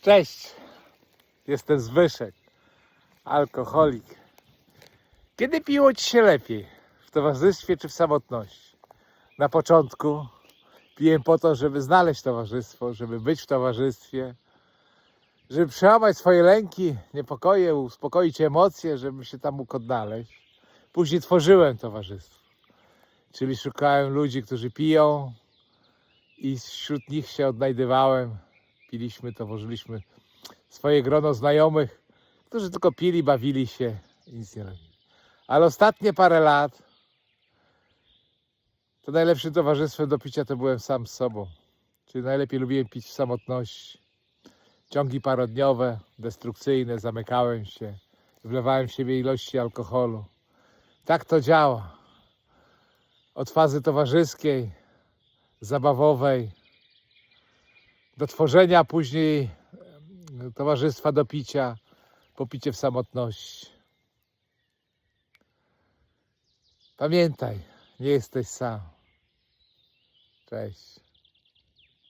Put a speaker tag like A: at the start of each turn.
A: Cześć, jestem Zbyszek, alkoholik. Kiedy piło Ci się lepiej? W towarzystwie czy w samotności? Na początku piłem po to, żeby znaleźć towarzystwo, żeby być w towarzystwie, żeby przełamać swoje lęki, niepokoje, uspokoić emocje, żeby się tam mógł odnaleźć. Później tworzyłem towarzystwo, czyli szukałem ludzi, którzy piją i wśród nich się odnajdywałem piliśmy, tworzyliśmy swoje grono znajomych, którzy tylko pili, bawili się i nic nie robili. Ale ostatnie parę lat to najlepszym towarzystwem do picia to byłem sam z sobą. Czyli najlepiej lubiłem pić w samotności. Ciągi parodniowe, destrukcyjne, zamykałem się, wlewałem w siebie ilości alkoholu. Tak to działa. Od fazy towarzyskiej, zabawowej, do tworzenia, później em, towarzystwa do picia, popicie w samotności. Pamiętaj, nie jesteś sam. Cześć.